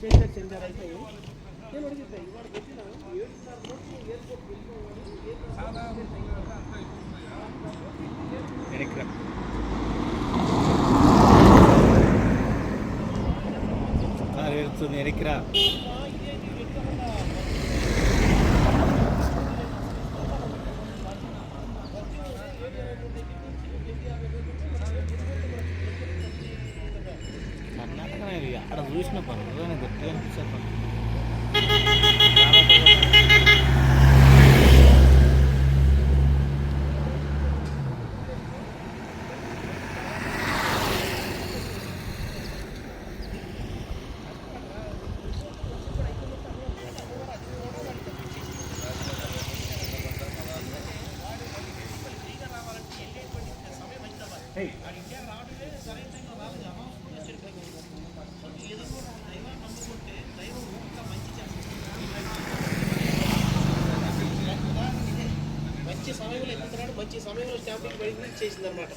చేశారు చెందారు అయితే నేను అడిగితే ఇవాడు పెట్టిన ఏడున్నర కోట్లు ఎయిర్పోర్ట్ వెనక్కి కారు వెళ్తుంది వెనక్కి మంచి సమయంలో ఎక్కుతున్నాడు మంచి సమయంలో స్టాంపింగ్ పడింది చేసింది అనమాట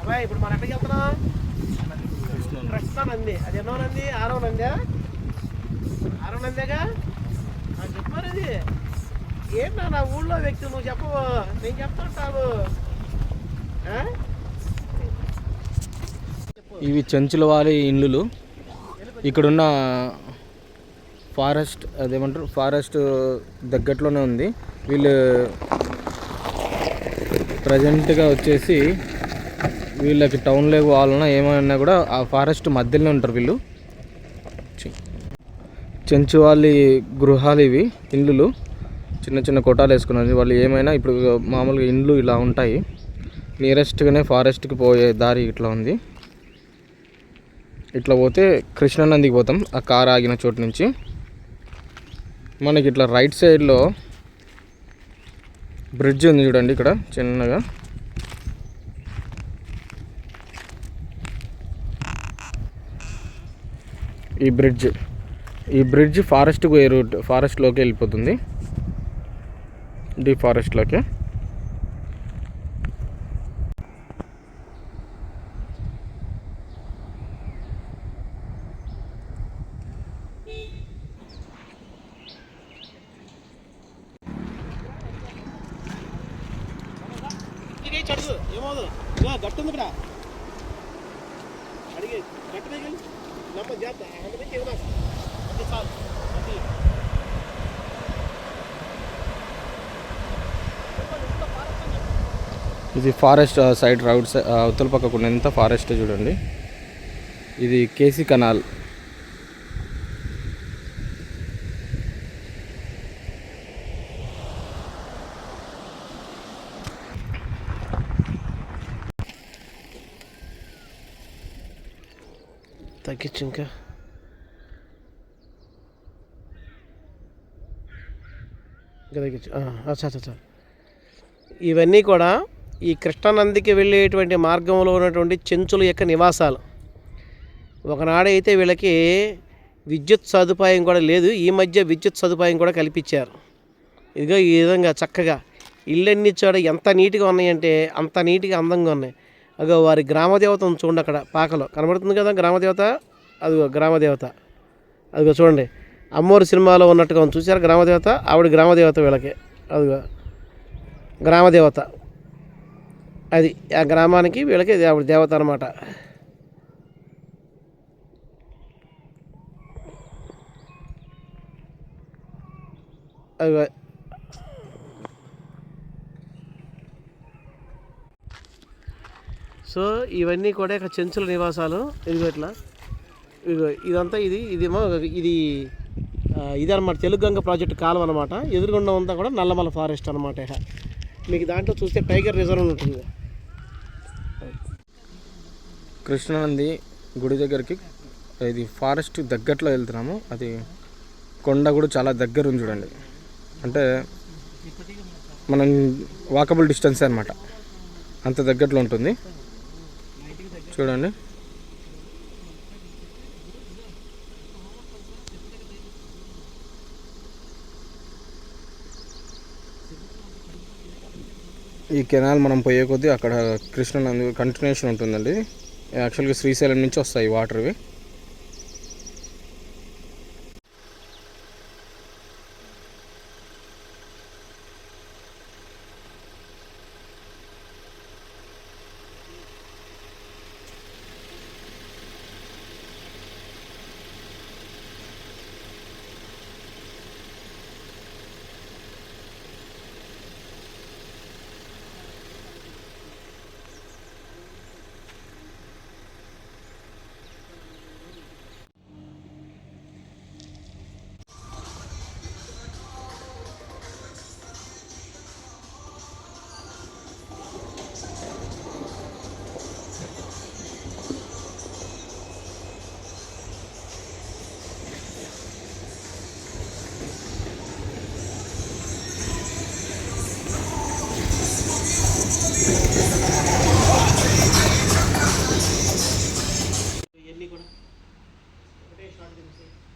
అబ్బాయి ఇప్పుడు మనం ఎక్కడికి వెళ్తున్నాం? కృష్ణ నంది అది ఎన్నో నంది? ఆరో నందా? ఆరో నందేగా? నాకు చెప్పారు అది ఏంటా నా ఊళ్ళో వ్యక్తి నువ్వు చెప్పవు నేను చెప్తుంటాను. ఇవి చెంచుల వారి ఇల్లులు ఇక్కడున్న ఫారెస్ట్ అదేమంటారు? ఫారెస్ట్ దగ్గరలోనే ఉంది. వీళ్ళు ప్రజెంట్గా వచ్చేసి వీళ్ళకి టౌన్లోకి పోవాలన్నా ఏమైనా కూడా ఆ ఫారెస్ట్ మధ్యలోనే ఉంటారు వీళ్ళు. చెంచువాలి చెంచు వాళ్ళ గృహాలు ఇవి ఇల్లులు చిన్న చిన్న కొటాలు వేసుకున్నది వాళ్ళు ఏమైనా ఇప్పుడు మామూలుగా ఇండ్లు ఇలా ఉంటాయి. నియరెస్ట్గానే ఫారెస్ట్కి పోయే దారి ఇట్లా ఉంది. ఇట్లా పోతే కృష్ణానందికి పోతాం ఆ కార్ ఆగిన చోటు నుంచి. మనకి ఇట్లా రైట్ సైడ్లో బ్రిడ్జ్ ఉంది చూడండి ఇక్కడ చిన్నగా. ఈ బ్రిడ్జ్. ఈ బ్రిడ్జ్ ఫారెస్ట్కి పోయే రూట్ ఫారెస్ట్లోకి వెళ్ళిపోతుంది? డీప్ ఫారెస్ట్లోకి ఇదిగే చడుగు ఏమవుదు ఇదిగో గట్టు ఉంది ఇక్కడ అడిగి గట్టు దగ్గర నమ్మ జాత అందుకే ఇవ్వనా అది చాలు అది ఇది ఫారెస్ట్ సైడ్ రౌడ్ సై- ఆ, అవతల పక్కకు ఎంత ఫారెస్ట్ చూడండి. ఇది కేసీ కనాల్ తగ్గించు ఇంకా ఇంకా ఇవన్నీ కూడా ఈ కృష్ణానందికి వెళ్ళేటువంటి మార్గంలో ఉన్నటువంటి చెంచుల యొక్క నివాసాలు. ఒకనాడైతే వీళ్ళకి విద్యుత్ సదుపాయం కూడా లేదు. ఈ మధ్య విద్యుత్ సదుపాయం కూడా కల్పించారు. ఇదిగో ఈ విధంగా చక్కగా ఇళ్ళన్నీ చోట ఎంత నీట్గా ఉన్నాయంటే అంత నీట్గా అందంగా ఉన్నాయి. అగో వారి గ్రామదేవత చూడండి అక్కడ పాకలో. కనబడుతుంది కదా గ్రామదేవత? అదిగో గ్రామదేవత. అదిగో చూడండి. అమ్మోరు సినిమాలో ఉన్నట్టుగా ఉంది. చూసారా గ్రామదేవత? ఆవిడ గ్రామదేవత వీళ్ళకి. అదిగో. గ్రామదేవత. అది ఆ గ్రామానికి వీళ్ళకి ఇది ఆవిడ దేవత అనమాట అదిగో. సో ఇవన్నీ కూడా ఇక చెంచుల నివాసాలు. ఇదిగో ఇట్లా. ఇదంతా ఇది ఇదేమో ఇది ఆ, ఇది అనమాట తెలుగు గంగ ప్రాజెక్ట్ కాలం అనమాట ఎదురుగుండా ఉందా కూడా నల్లమల ఫారెస్ట్ అనమాట మీకు దాంట్లో చూస్తే టైగర్ రిజర్వ్ ఉంటుంది కృష్ణానంది గుడి దగ్గరికి ఇది ఫారెస్ట్ దగ్గరలో వెళ్తున్నాము. అది కొండ కూడా చాలా దగ్గర ఉంది చూడండి. అంటే మనం వాకబుల్ డిస్టెన్స్ అనమాట అంత దగ్గరలో ఉంటుంది. చూడండి. ఈ కెనాల్ మనం పోయే కొద్దీ అక్కడ కృష్ణానంది కంటిన్యూషన్ ఉంటుందండి. యాక్చువల్గా శ్రీశైలం నుంచి వస్తాయి వాటర్ ఒకటే షాట్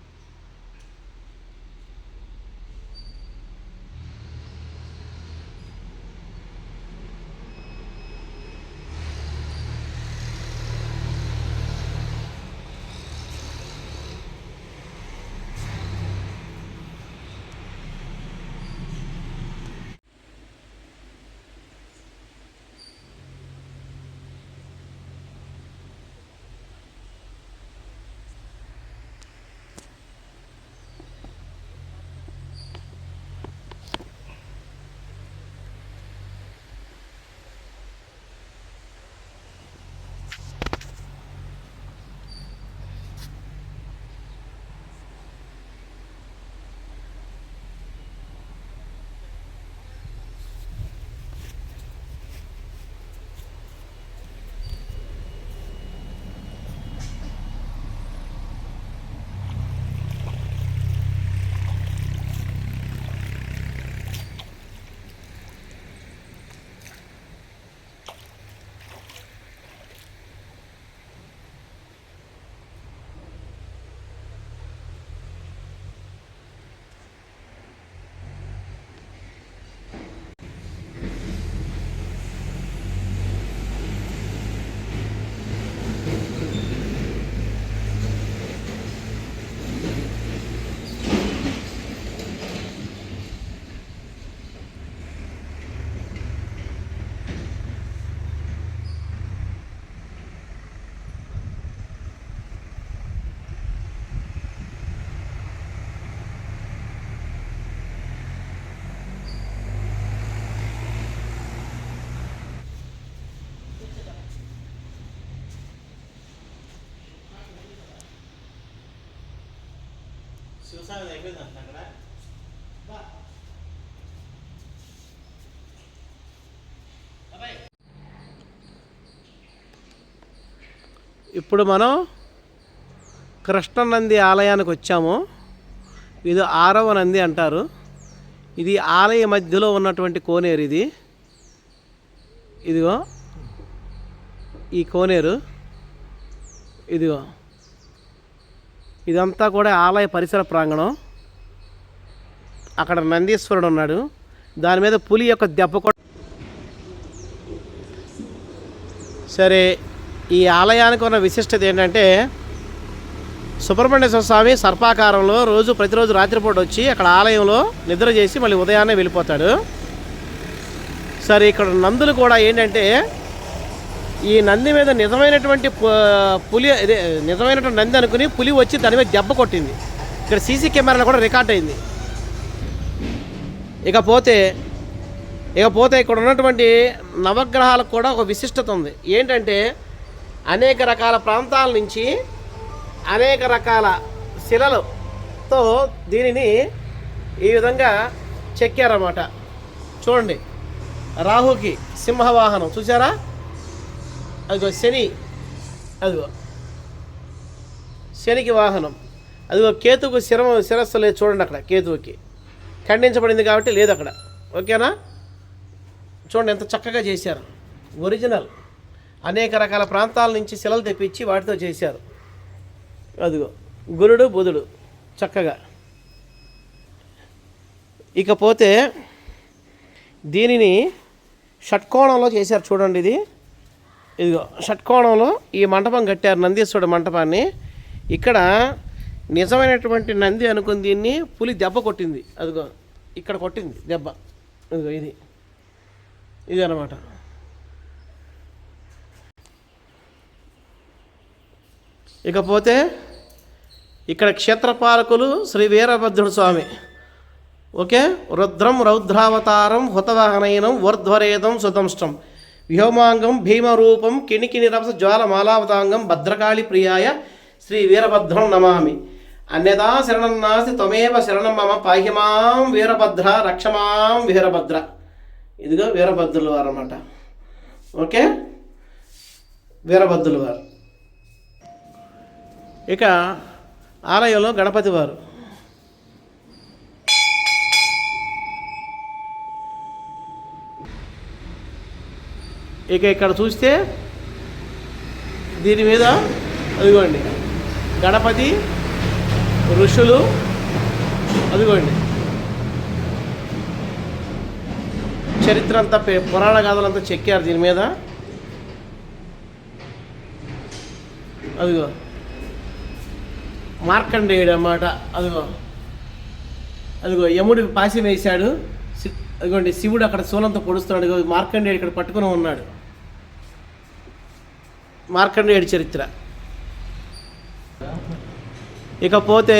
శివసాగర్ అయిపోయింది అంట అక్కడ ఇప్పుడు మనం కృష్ణనంది ఆలయానికి వచ్చాము. ఇది ఆరవ నంది అంటారు. ఇది ఆలయ మధ్యలో ఉన్నటువంటి కోనేరు ఇది. ఇదిగో. ఈ కోనేరు. ఇదిగో. ఇదంతా కూడా ఆలయ పరిసర ప్రాంగణం. అక్కడ నందీశ్వరుడు ఉన్నాడు. దాని మీద పులి యొక్క దెబ్బ కూడా సరే ఈ ఆలయానికి ఉన్న విశిష్టత ఏంటంటే సుబ్రహ్మణ్యేశ్వర స్వామి సర్పాకారంలో రోజు ప్రతిరోజు రాత్రిపూట వచ్చి అక్కడ ఆలయంలో నిద్ర చేసి మళ్ళీ ఉదయాన్నే వెళ్ళిపోతాడు. సరే ఇక్కడ నందులు కూడా ఏంటంటే ఈ నంది మీద నిజమైనటువంటి పులి ఇదే నిజమైనటువంటి నంది అనుకుని పులి వచ్చి దాని మీద దెబ్బ కొట్టింది. ఇక్కడ సీసీ కెమెరాలో కూడా రికార్డ్ అయింది. ఇకపోతే ఇకపోతే ఇక్కడ ఉన్నటువంటి నవగ్రహాలకు కూడా ఒక విశిష్టత ఉంది. ఏంటంటే అనేక రకాల ప్రాంతాల నుంచి అనేక రకాల శిలలతో దీనిని ఈ విధంగా చెక్కారన్నమాట. చూడండి. రాహుకి సింహవాహనం. చూసారా అదిగో శని. అదిగో. శనికి వాహనం. అదిగో కేతుకు శిరమ శిరస్సు లేదు. చూడండి అక్కడ కేతువుకి. ఖండించబడింది కాబట్టి లేదు అక్కడ. ఓకేనా? చూడండి ఎంత చక్కగా చేశారు. ఒరిజినల్. అనేక రకాల ప్రాంతాల నుంచి శిలలు తెప్పించి వాటితో చేశారు. అదిగో. గురుడు బుధుడు. చక్కగా. ఇకపోతే దీనిని షట్కోణంలో చేశారు చూడండి ఇది. ఇదిగో షట్కోణంలో ఈ మంటపం కట్టారు నందీశ్వరుడు మంటపాన్ని. ఇక్కడ నిజమైనటువంటి నంది అనుకుని దీన్ని పులి దెబ్బ కొట్టింది. అదిగో ఇక్కడ కొట్టింది దెబ్బ. ఇదిగో ఇది. ఇది అనమాట ఇకపోతే ఇక్కడ క్షేత్రపాలకులు శ్రీ వీరభద్రుడు స్వామి. ఓకే? రుద్రం రౌద్రావతారం హుతవాహనయనం వర్ధ్వరేదం సుతంష్టం. వ్యోమాంగం భీమరూపం కిణికిని రభస జ్వాలమాలావతాంగం భద్రకాళి ప్రియాయ శ్రీ వీరభద్రం నమామి. అన్యదా శరణం నాస్తి త్వమేవ శరణం మమ పాహ్యమాం వీరభద్ర రక్షమాం వీరభద్ర. ఇదిగో వీరభద్రుల వారు అన్నమాట ఓకే? వీరభద్రుల వారు ఇక ఆలయంలో గణపతి వారు ఇక ఇక్కడ చూస్తే దీని మీద అదిగోండి. గణపతి ఋషులు అదిగోండి. చరిత్ర అంతా పే- పురాణ గాథలంతా చెక్కారు దీని మీద. అదిగో. మార్కండేయుడు అన్నమాట. అదిగో. అదిగో యముడికి పాసి వేశాడు. ఇదిగోండి అదిగోండి శివుడు అక్కడ శూలంతో పొడుస్తున్నాడు. మార్కండేయుడు ఇక్కడ పట్టుకుని ఉన్నాడు. మార్కండేయుడి చరిత్ర. ఇకపోతే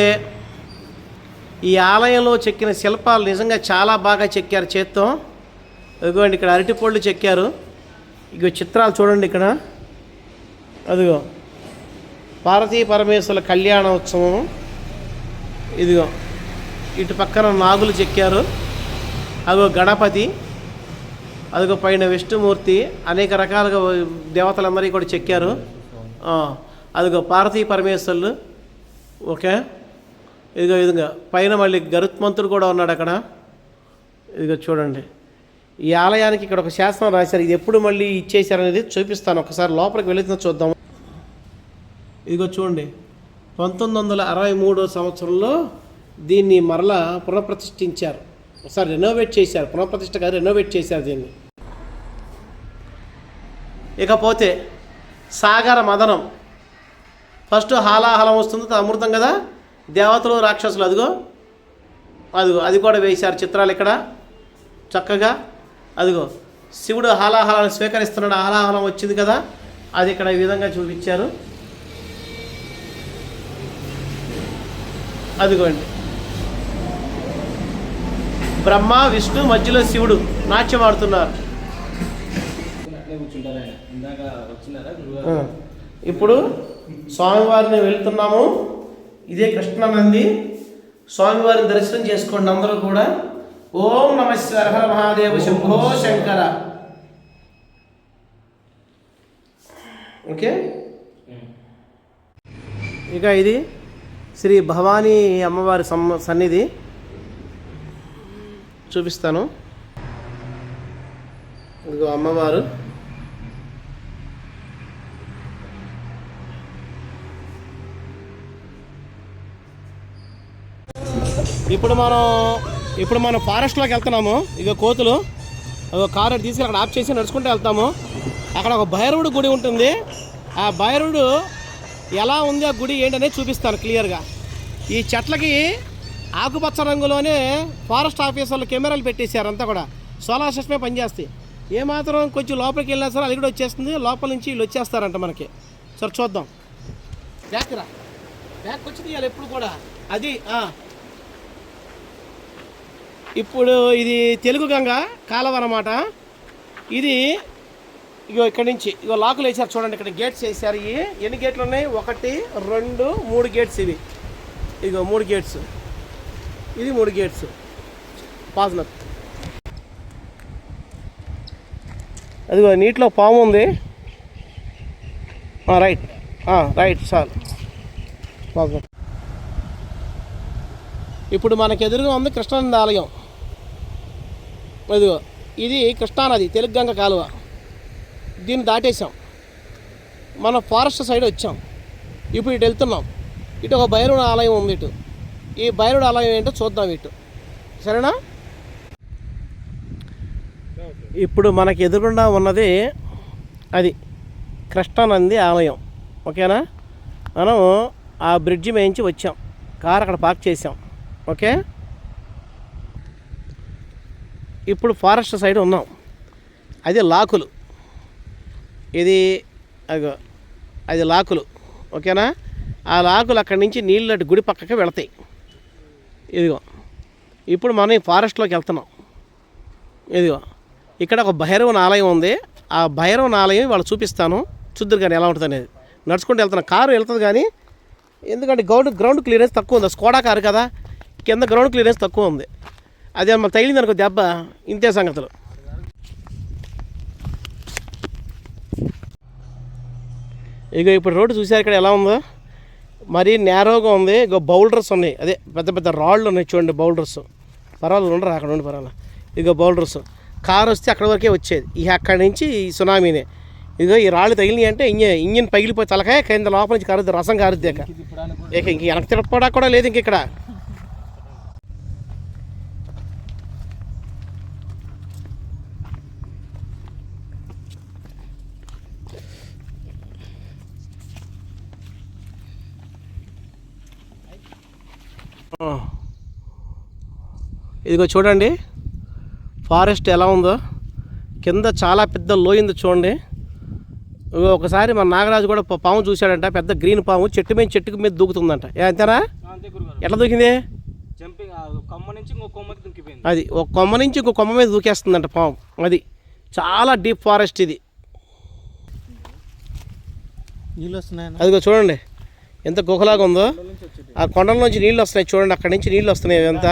ఈ ఆలయంలో చెక్కిన శిల్పాలు నిజంగా చాలా బాగా చెక్కారు చేత్తో. ఇదిగోండి ఇక్కడ అరటిపళ్ళు చెక్కారు. ఇగో చిత్రాలు చూడండి ఇక్కడ. అదిగో పార్వతీ పరమేశ్వరుల కళ్యాణోత్సవం. ఇదిగో ఇటు పక్కన నాగులు చెక్కారు. అదిగో గణపతి అదిగో పైన విష్ణుమూర్తి అనేక రకాలుగా దేవతలందరికీ కూడా చెక్కారు. అదిగో పార్వతీ పరమేశ్వరులు ఓకే? ఇదిగో ఇదిగో పైన మళ్ళీ గరుత్మంతుడు కూడా ఉన్నాడు అక్కడ. ఇదిగో చూడండి. ఈ ఆలయానికి ఇక్కడ ఒక శాసనం రాశారు. ఇది ఎప్పుడు మళ్ళీ ఇచ్చేశారనేది చూపిస్తాను. ఒకసారి లోపలికి వెళుతున్న చూద్దాం. ఇదిగో చూడండి. పంతొమ్మిది వందల అరవై మూడో సంవత్సరంలో దీన్ని మరలా పునఃప్రతిష్ఠించారు. ఒకసారి రెనోవేట్ చేశారు. పునఃప్రతిష్ట కాదు రెనోవేట్ చేశారు దీన్ని. ఇకపోతే సాగర మదనం. ఫస్ట్ హాలాహలం వస్తుంది అమృతం కదా? దేవతలు రాక్షసులు అదిగో. అదిగో అది కూడా వేశారు చిత్రాలు ఇక్కడ. చక్కగా. అదిగో శివుడు హాలాహలాన్ని స్వీకరిస్తున్నాడు హాలాహలం వచ్చింది కదా? అది ఇక్కడ ఈ విధంగా చూపించారు. అదిగోండి. బ్రహ్మ విష్ణు మధ్యలో శివుడు నాట్యం ఆడుతున్నారు. ఇప్పుడు స్వామివారిని వెళ్తున్నాము. ఇదే కృష్ణానంది. స్వామివారిని దర్శనం చేసుకోండి అందరూ కూడా. ఓం నమ హర మహాదేవ శంభో శంకర. ఓకే? ఇక ఇది శ్రీ భవానీ అమ్మవారి సన్నిధి. చూపిస్తాను. ఇదిగో అమ్మవారు. ఇప్పుడు మనం ఇప్పుడు మనం ఫారెస్ట్లోకి వెళ్తున్నాము. ఇక కోతులు. ఒక కారు తీసుకెళ్ళి అక్కడ ఆఫ్ చేసి నడుచుకుంటూ వెళ్తాము. అక్కడ ఒక భైరవుడు గుడి ఉంటుంది. ఆ భైరవుడు ఎలా ఉంది ఆ గుడి ఏంటనేది చూపిస్తాను క్లియర్గా. ఈ చెట్లకి ఆకుపచ్చ రంగులోనే ఫారెస్ట్ ఆఫీసర్లు కెమెరాలు పెట్టేశారు అంతా కూడా. సోలార్ సిస్టమే పనిచేస్తాయి. ఏమాత్రం కొంచెం లోపలికి వెళ్ళినా సరే అది కూడా వచ్చేస్తుంది. లోపల నుంచి వీళ్ళు వచ్చేస్తారంట మనకి. సరే చూద్దాం. బ్యాక్ రా. బ్యాక్ వచ్చి తీయాలి ఎప్పుడు కూడా. అది ఇప్పుడు ఇది తెలుగు గంగ కాలువ అన్నమాట. ఇది ఇగో ఇక్కడ నుంచి ఇగో లాకులు వేసారు చూడండి ఇక్కడ గేట్స్ వేసారు ఇవి ఎన్ని గేట్లు ఉన్నాయి? ఒకటి రెండు మూడు గేట్స్ ఇవి. ఇగో మూడు గేట్స్ ఇది మూడు గేట్స్. పాజ్నత్ అదిగో నీటిలో పాము ఉంది. రైట్. రైట్ సార్ పాజ్నత్ ఇప్పుడు మనకు ఎదురుగా ఉంది కృష్ణానంద ఆలయం. అదిగో ఇది కృష్ణానది తెలుగు గంగ కాలువ. దీన్ని దాటేసాం మనం ఫారెస్ట్ సైడ్ వచ్చాం. ఇప్పుడు ఇటు వెళ్తున్నాం. ఇటు ఒక భైరవుడు ఆలయం ఉంది ఇటు. ఈ భైరవుడు ఆలయం ఏంటో చూద్దాం ఇటు. సరేనా? ఇప్పుడు మనకి ఎదురుగుండా ఉన్నది అది కృష్ణానంది ఆలయం. ఓకేనా? మనం ఆ బ్రిడ్జి మేయించి వచ్చాం. కార్ అక్కడ పార్క్ చేసాం ఓకే? ఇప్పుడు ఫారెస్ట్ సైడ్ ఉన్నాం. అది లాకులు. ఇది అది లాకులు. ఓకేనా? ఆ లాకులు అక్కడి నుంచి నీళ్ళు గుడి పక్కకి వెళతాయి. ఇదిగో ఇప్పుడు మనం ఈ ఫారెస్ట్లోకి వెళ్తున్నాం. ఇదిగో ఇక్కడ ఒక భైరవన్ ఆలయం ఉంది. ఆ భైరవన్ ఆలయం వాళ్ళు చూపిస్తాను. చూద్దరు కానీ ఎలా ఉంటుంది అనేది నడుచుకుంటూ వెళ్తున్నాం. కారు వెళ్తుంది కానీ ఎందుకంటే గ్రౌండ్ గ్రౌండ్ క్లియరెన్స్ తక్కువ ఉంది. స్కోడా కారు కదా. కింద గ్రౌండ్ క్లియరెన్స్ తక్కువ ఉంది. అదే మన తగిలింది అనుకో దెబ్బ ఇంతే సంగతులు. ఇక ఇప్పుడు రోడ్డు చూసారు ఇక్కడ ఎలా ఉందో? మరీ నేరోగా ఉంది. ఇక బౌల్డర్స్ ఉన్నాయి. అదే పెద్ద పెద్ద రాళ్ళు ఉన్నాయి చూడండి బౌల్డర్స్. పర్వాలేదు ఉండరు అక్కడ ఉండి పర్వాలేదు ఇక బౌల్డర్స్. కార్ వస్తే అక్కడ వరకే వచ్చేది. ఇక అక్కడి నుంచి ఈ సునామీనే. ఇదిగో ఈ రాళ్ళు తగిలినాయి అంటే ఇంజన్ ఇంజిన్ పగిలిపోయి తలకాయ కింద లోపల నుంచి కారుద్ది రసం కారుద్ది ఇక. ఇక వెనక్కి తిరగడానికి కూడా లేదు ఇంక ఇక్కడ. ఇదిగో చూడండి. ఫారెస్ట్ ఎలా ఉందో. కింద చాలా పెద్ద లోయింది చూడండి. ఒకసారి మన నాగరాజు కూడా పాము చూశాడంట. పెద్ద గ్రీన్ పాము చెట్టు మీద చెట్టుకు మీద దూకుతుందంట. అంతేనా? ఎట్లా దూకింది? జంపింగ్ ఆ కొమ్మ నుంచి ఇంకో కొమ్మకి దుంకిపోయింది. అది ఒక కొమ్మ నుంచి ఇంకో కొమ్మ మీద దూకేస్తుందంట పాము. అది చాలా డీప్ ఫారెస్ట్ ఇది. అదిగో చూడండి. ఎంత గుహలాగా ఉందో. ఆ కొండల నుంచి నీళ్ళు వస్తున్నాయి చూడండి. అక్కడి నుంచి నీళ్ళు వస్తున్నాయి ఎంత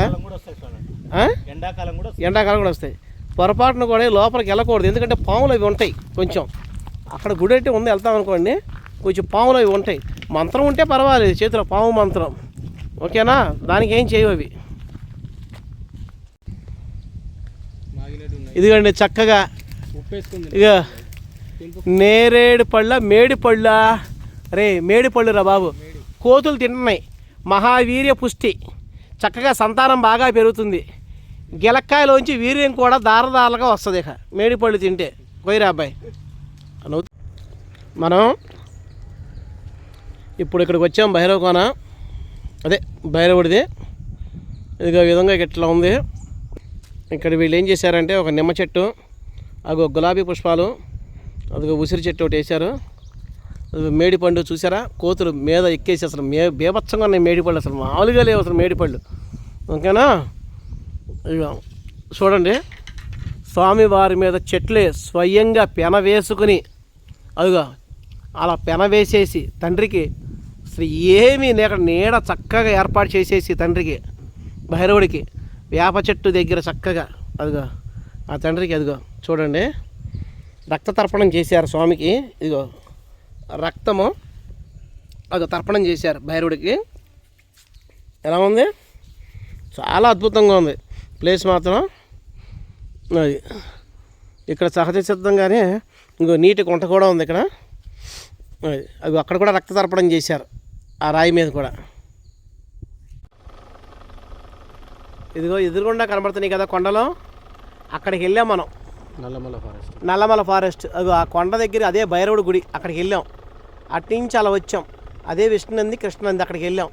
ఎండాకాలం కూడా ఎండాకాలం కూడా వస్తాయి. పొరపాటున కూడా లోపలికి వెళ్ళకూడదు. ఎందుకంటే పాములు అవి ఉంటాయి కొంచెం. అక్కడ గుడి అయితే ఉంది వెళ్తాం అనుకోండి. కొంచెం పాములు అవి ఉంటాయి. మంత్రం ఉంటే పర్వాలేదు చేతిలో పాము మంత్రం. ఓకేనా? దానికి ఏం చేయవు అవి. ఇదిగోండి చక్కగా. ఇక నేరేడు పళ్ళ మేడి పళ్ళ. రే మేడి పళ్ళు రా బాబు. కోతులు తింటున్నాయి. మహావీర్య పుష్టి. చక్కగా సంతానం బాగా పెరుగుతుంది. గిలక్కాయలోంచి వీర్యం కూడా దారదారలుగా వస్తుంది ఇక. మేడిపళ్ళు తింటే. పోయిరా అబ్బాయి. అనవు మనం ఇప్పుడు ఇక్కడికి వచ్చాం భైరవ కోన అదే భైరవుడిది. ఇదిగో విధంగా ఇట్లా ఉంది. ఇక్కడ వీళ్ళు ఏం చేశారంటే ఒక నిమ్మ చెట్టు అగో గులాబీ పుష్పాలు అదిగో ఉసిరి చెట్టు ఒకటి వేశారు. మేడి మేడిపండు చూసారా? కోతులు మీద ఎక్కేసి అసలు మే బీభత్సంగా ఉన్నాయి మేడిపళ్ళు. అసలు మామూలుగా లేవు అసలు మేడిపళ్ళు. ఓకేనా? చూడండి. స్వామివారి మీద చెట్లే స్వయంగా పెన వేసుకుని అదిగో అలా పెన వేసేసి తండ్రికి అసలు ఏమీ నీడ నీడ చక్కగా ఏర్పాటు చేసేసి తండ్రికి భైరవుడికి వేప చెట్టు దగ్గర చక్కగా అదిగో ఆ తండ్రికి అదిగో చూడండి. రక్త తర్పణం చేశారు స్వామికి ఇదిగో రక్తము అది తర్పణం చేశారు భైరవుడికి. ఎలా ఉంది? చాలా అద్భుతంగా ఉంది. ప్లేస్ మాత్రం అది. ఇక్కడ సహజ సిద్ధంగానే ఇంకో నీటి గుంట కూడా ఉంది ఇక్కడ. అది. అవి అక్కడ కూడా రక్త తర్పణం చేశారు. ఆ రాయి మీద కూడా. ఇదిగో ఎదురుగుండా కనబడుతున్నాయి కదా కొండలు. అక్కడికి వెళ్ళాం మనం. నల్లమల్ల ఫారెస్ట్. నల్లమల ఫారెస్ట్. అది ఆ కొండ దగ్గర అదే భైరవుడి గుడి అక్కడికి వెళ్ళాం. అటు నుంచి అలా వచ్చాం. అదే విష్ణునంది కృష్ణనంది అక్కడికి వెళ్ళాం.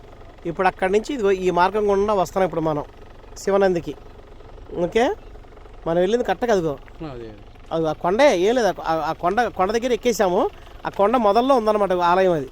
ఇప్పుడు అక్కడి నుంచి ఇదిగో ఈ మార్గం గుండా వస్తున్నాం ఇప్పుడు మనం. శివనందికి. ఓకే? మనం వెళ్ళింది కరెక్ట్ అదిగో అదే. ఆ కొండే ఏం లేదు ఆ కొండ కొండ దగ్గర ఎక్కేసాము. ఆ కొండ మొదల్లో ఉందన్నమాట ఆలయం అది.